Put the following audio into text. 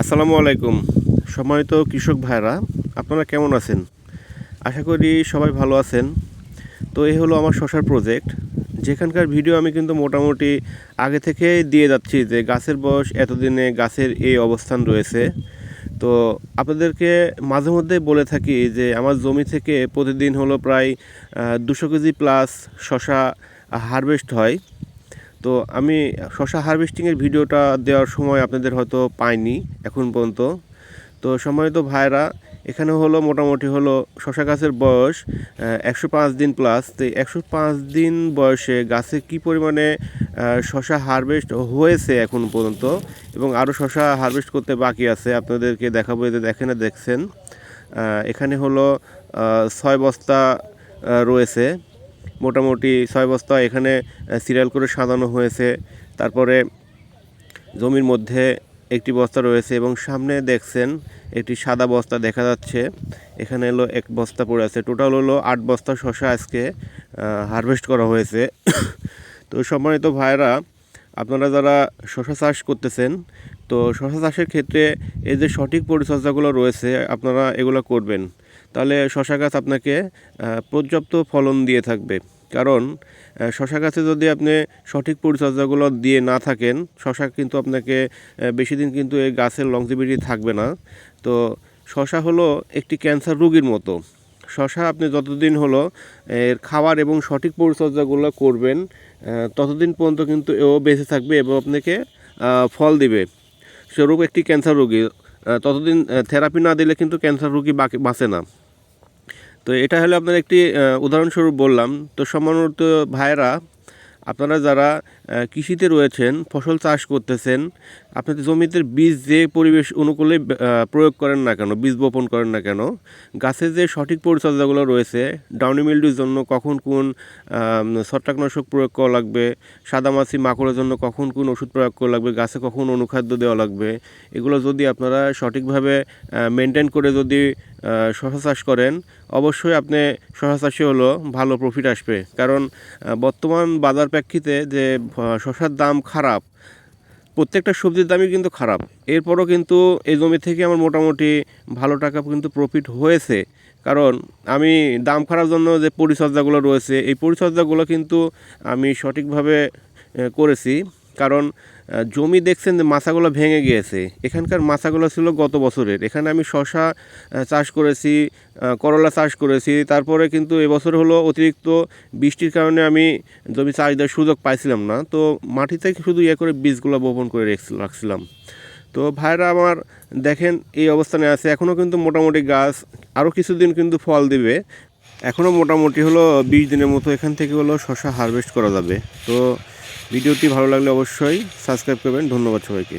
আসসালামু আলাইকুম। সম্মানিত কৃষক ভাইরা আপনারা কেমন আছেন? আশা করি সবাই ভালো আছেন। তো এই হলো আমার শশার প্রজেক্ট যেখানকার ভিডিও আমি কিন্তু মোটামুটি আগে থেকে দিয়ে যাচ্ছি যে গাছের বয়স, এতদিনে গাছের এই অবস্থান রয়েছে। তো আপনাদেরকে মাঝে মধ্যে বলে থাকি যে আমার জমি থেকে প্রতিদিন হলো প্রায় দুশো কেজি প্লাস শশা হারভেস্ট হয়। তো আমি শশা হারভেস্টিংয়ের ভিডিওটা দেওয়ার সময় আপনাদের হয়তো পাইনি এখন পর্যন্ত। তো সম্মানিত ভাইরা এখানে হলো মোটামুটি হলো শশা গাছের বয়স একশো পাঁচ দিন প্লাস তো একশো পাঁচ দিন বয়সে গাছে কি পরিমাণে শশা হারভেস্ট হয়েছে এখন পর্যন্ত এবং আরও শশা হারভেস্ট করতে বাকি আছে আপনাদেরকে দেখাবো যে দেখেন, দেখছেন। এখানে হলো ছয় বস্তা রয়েছে। মোটামুটি ছয় বস্তা এখানে সিরিয়াল করে সাজানো হয়েছে। তারপরে জমির মধ্যে একটি বস্তা রয়েছে এবং সামনে দেখছেন একটি সাদা বস্তা দেখা যাচ্ছে। এখানে হলো এক বস্তা পড়ে আছে। টোটাল হলো আট বস্তা শশা আজকে হারভেস্ট করা হয়েছে। তো সম্মানিত ভাইরা আপনারা যারা শশা চাষ করতেছেন, তো শশা চাষের ক্ষেত্রে এই যে সঠিক পরিচর্যাগুলো রয়েছে, আপনারা এগুলো করবেন। তাহলে শশা গাছ আপনাকে পর্যাপ্ত ফলন দিয়ে থাকবে। কারণ শশা গাছে যদি আপনি সঠিক পরিচর্যাগুলো দিয়ে না থাকেন, শশা কিন্তু আপনাকে বেশি দিন কিন্তু এই গাছের লংজিবিলিটি থাকবে না। তো শশা হলো একটি ক্যান্সার রোগীর মতো। শশা আপনি যতদিন হলো এর খাবার এবং সঠিক পরিচর্যাগুলো করবেন ততদিন পর্যন্ত কিন্তু এও বেঁচে থাকবে এবং আপনাকে ফল দিবে। স্বরূপ একটি ক্যান্সার রোগী ততদিন থেরাপি না দিলে কিন্তু ক্যান্সার রোগী বাঁচে না। তো এটা হলো আপনার একটি উদাহরণস্বরূপ বললাম। তো সম্মানিত ভাইয়েরা আপনারা যারা কৃষিতে রয়েছেন, ফসল চাষ করতেছেন, আপনাদের জমিতে বীজ যে পরিবেশ অনুকূলে প্রয়োগ করেন না কেন, বীজ বপন করেন না কেন গাছের যে সঠিক পরিচর্যাগুলো রয়েছে, ডাউনি মিল্ডির জন্য কখন কোন ছত্রাকনাশক প্রয়োগ করা লাগবে, সাদামাছি মাকড়ের জন্য কখন কোন ওষুধ প্রয়োগ করা লাগবে, গাছে কখন অনুখাদ্য দেওয়া লাগবে, এগুলো যদি আপনারা সঠিকভাবে মেনটেন করে যদি শশা চাষ করেন, অবশ্যই আপনি শশা চাষে হলো ভালো প্রফিট আসবে। কারণ বর্তমান বাজার প্রেক্ষিতে যে শশার দাম খারাপ, প্রত্যেকটা সবজির দামই কিন্তু খারাপ। এরপরও কিন্তু এই জমি থেকে আমার মোটামুটি ভালো টাকা কিন্তু প্রফিট হয়েছে। কারণ, আমি দাম খারাপ জন্য যে পরিচর্যাগুলো রয়েছে, এই পরিচর্যাগুলো কিন্তু আমি সঠিকভাবে করেছি। কারণ জমি দেখছেন যে মাছাগুলো ভেঙে গিয়েছে। এখানকার মাছাগুলো ছিল গত বছরের। এখানে আমি শশা চাষ করেছি করলা চাষ করেছি। তারপরে কিন্তু এবছর হলো অতিরিক্ত বৃষ্টির কারণে আমি জমি চাষ দেওয়ার সুযোগ পাইছিলাম না। তো মাটি থেকে শুধু ইয়ে করে বীজগুলো বপন করে রেখে- রাখছিলাম। তো ভাইরা আমার দেখেন এই অবস্থানে আছে। এখনও কিন্তু মোটামুটি গাছ আরও কিছুদিন কিন্তু ফল দিবে। এখনও মোটামুটি হলো বিশ দিনের মতো এখান থেকে হলো শশা হারভেস্ট করা যাবে। তো ভিডিওটি ভালো লাগলে অবশ্যই সাবস্ক্রাইব করবেন। ধন্যবাদ সবাইকে।